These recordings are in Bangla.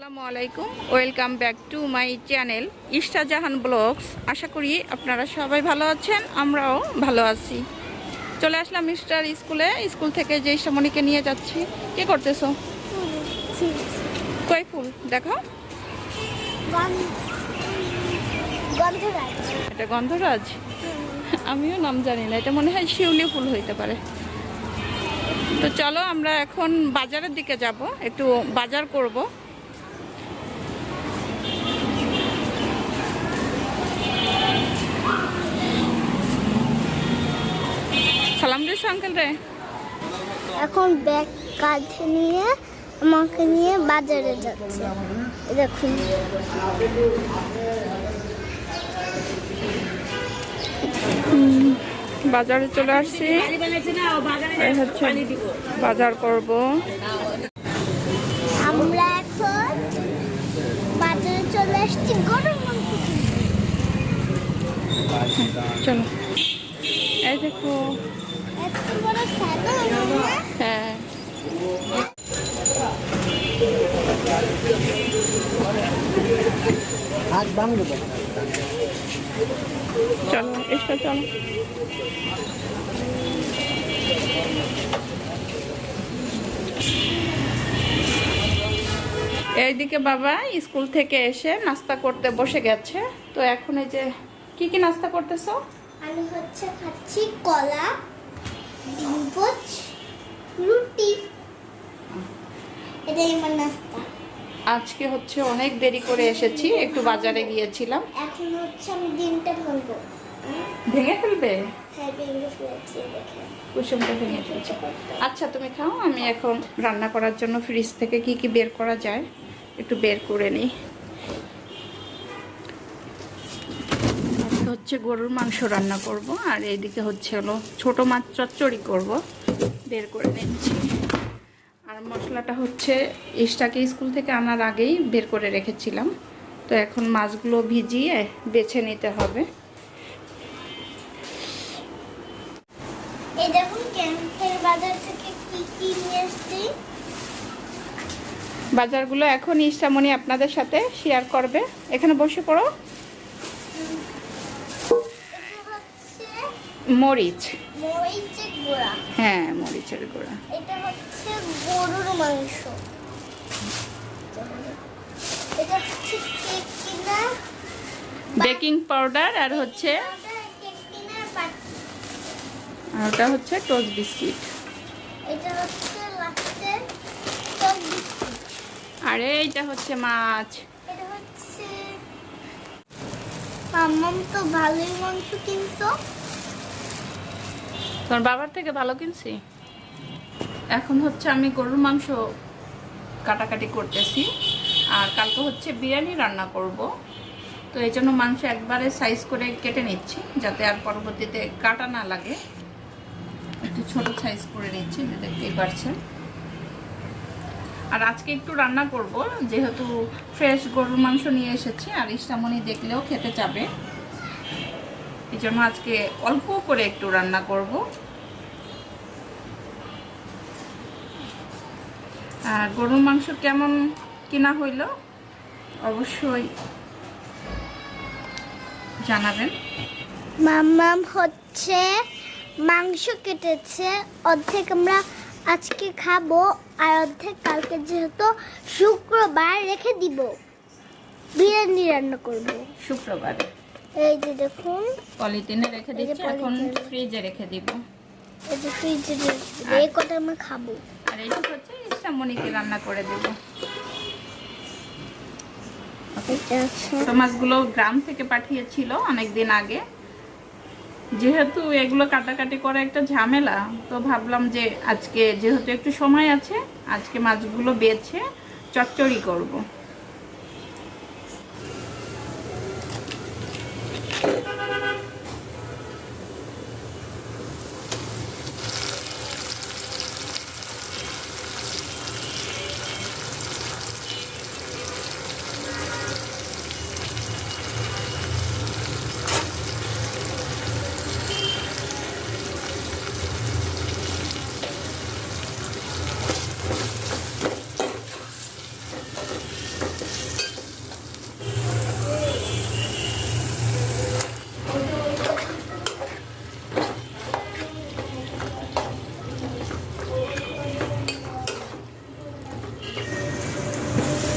আসসালামু আলাইকুম। Welcome back to my channel Isha Jahan vlogs আশা করি আপনারা সবাই ভালো আছেন, আমরাও ভালো আছি। চলে আসলাম মিস্টার স্কুলে। স্কুল থেকে যে ইসামণিকে নিয়ে যাচ্ছি। কি করতেছো? কই ফুল? দেখো। এটা গন্ধরাজ? আমিও নাম জানি না। এটা মনে হয় শিউলি ফুল হইতে পারে। তো চলো আমরা এখন বাজারের দিকে যাব। একটু বাজার করব। সালাম দিস আঙ্কেল রে? এখন ব্যাগ কাঁধে নিয়ে আমাকে নিয়ে বাজারে যাচ্ছে। দেখুন। বাজারে চলে আসছি। বাজার করব। আমরা এখন বাজারে চলে আসছি গরম। চলো। এই দেখো এত বড় সাদা হ্যাঁ হাত ভাঙবে তো এইদিকে বাবা স্কুল থেকে এসে নাস্তা করতে বসে গেছে। তো এখন এই যে, কি কি নাস্তা করতেছো? আমি হচ্ছে খাচ্ছি, কলা রুটি। এটাই আমার নাস্তা। আজকে হচ্ছে অনেক দেরি করে এসেছি একটু বাজারে গিয়েছিলাম। এখন হচ্ছে আমি ডিমটা ভাঙবো ভেঙে ফেলবে? হ্যাঁ কুসুমটা ভেঙে ফেলছে। আচ্ছা তুমি খাও আমি এখন রান্না করার জন্য ফ্রিজ থেকে কি কি বের করা যায় একটু বের করে নিই। হচ্ছে গরুর মাংস রান্না করব আর এইদিকে হচ্ছে হলো ছোট মাছ চচ্চড়ি করব বের করে নিচ্ছি। আর মশলাটা হচ্ছে ইস্টাকে স্কুল থেকে আনার আগেই বের করে রেখেছিলাম। তো এখন মাছগুলো ভিজিয়ে বেছে নিতে হবে। বাজারগুলো এখন ইষ্টামণি আপনাদের সাথে শেয়ার করবে। এখানে বসে পড়ো। মরিচ। মরিচের গুঁড়া। হ্যাঁ মরিচের গুঁড়া। এটা হচ্ছে গরুর মাংস। এটা হচ্ছে কিনা বেকিং পাউডার আর হচ্ছে আর ওটা হচ্ছে টোস্ট বিস্কিট। এটা হচ্ছে লাস্টে টক বিস্কুট। আর এইটা হচ্ছে মাছ। এটা হচ্ছে মাম্মাম তো ভালোই মাংস কিনছো। তোমার বাবার থেকে ভালো কিনছি? এখন হচ্ছে আমি গরুর মাংস কাটাকাটি করতেছি, আর কালকে হচ্ছে বিরিয়ানি রান্না করব। তো এই জন্য মাংস একবারে সাইজ করে কেটে নিচ্ছি, যাতে আর পরবর্তীতে কাটা না লাগে। একটু ছোট সাইজ করে নিচ্ছি দেখতেই পারছেন। আর আজকে একটু রান্না করব, যেহেতু ফ্রেশ গরুর মাংস নিয়ে এসেছি, আর ইস্টামনি দেখলেও খেতে চাবে জন্য আজকে অল্প করে একটু রান্না করব। আর গরুর মাংস কেমন কিনা হইল অবশ্যই জানাবেন। মাম্মাম হচ্ছে মাংস কেটেছে অর্ধেক আমরা আজকে খাব আর অর্ধেক কালকে যেহেতু শুক্রবার রেখে দিব। বিরিয়ানি রান্না করব। শুক্রবারে। এই যে দেখুন। পলিথিনে রেখে দিচ্ছি এখন ফ্রিজে রেখে দিব। এই যে ফ্রিজে। এই কটা আমরা খাব। আর এইটুকু হচ্ছে ইস্টামনিকে রান্না করে দেব। এটা মাছগুলো গ্রাম থেকে পাঠিয়েছিল অনেক দিন আগে। যেহেতু এগুলো কাটাকাটি করা একটা ঝামেলা তো ভাবলাম যে আজকে যেহেতু একটু সময় আছে আজকে মাছগুলো বেছে চচ্চড়ি করব।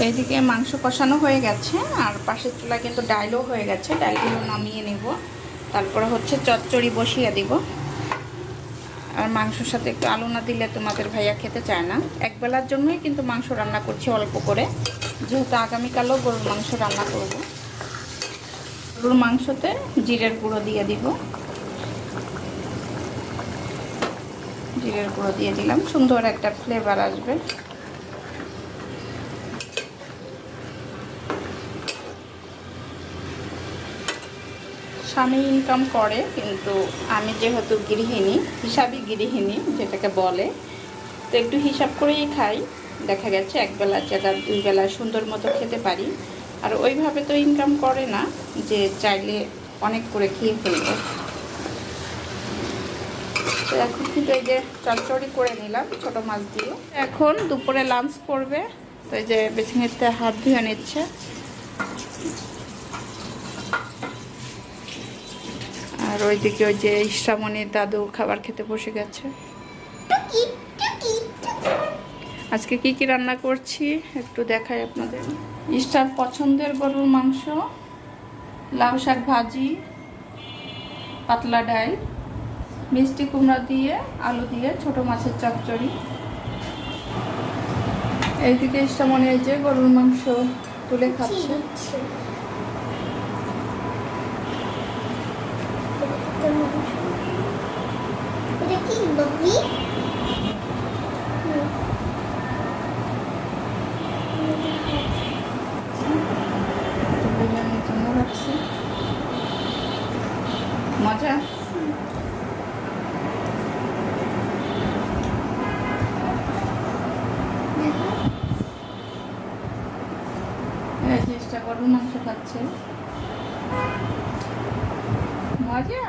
এইদিকে মাংস কষানো হয়ে গেছে, আর পাশের চুলা কিন্তু ডাইলও হয়ে গেছে, ডাইলগুলো নামিয়ে নেব। তারপরে হচ্ছে চচ্চড়ি বসিয়ে দিব। আর মাংসর সাথে একটু আলু না দিলে তোমাদের ভাইয়া খেতে চায় না। এক বেলার জন্যই কিন্তু মাংস রান্না করছি অল্প করে। যেহেতু আগামীকালও গরুর মাংস রান্না করব। গরুর মাংসতে জিরের গুঁড়ো দিয়ে দিব। জিরের গুঁড়ো দিয়ে দিলাম। সুন্দর একটা ফ্লেভার আসবে। স্বামী ইনকাম করে, কিন্তু আমি যেহেতু গৃহিণী, হিসাবই গৃহিণী যেটাকে বলে, তো একটু হিসাব করেই খাই। দেখা গেছে এক বেলার জায়গা দুই বেলা সুন্দর মতো খেতে পারি। আর ওইভাবে তো ইনকাম করে না, যে চাইলে অনেক করে খেয়ে ফেলব। তো এখন কিন্তু এই যে চচ্চড়ি করে নিলাম ছোট মাছ দিয়ে। এখন দুপুরে লাঞ্চ করবে, তো এই যে বেছিনিতে হাত ধুয়ে নিচ্ছে। আর ওইদিকে ওই যে ইসামনির দাদু খাবার খেতে বসে গেছে। আজকে কি কি রান্না করছি একটু দেখাই আপনাদের। ইস্টার পছন্দের গরুর মাংস লাউ শাক ভাজি পাতলা ডাল মিষ্টি কুমড়া দিয়ে আলু দিয়ে ছোট মাছের চচ্চড়ি। এইদিকে ইস্টামনি যে গরুর মাংস তুলে খাচ্ছে। এটা এই চেষ্টা গরুর মাংস খাচ্ছে। মজা?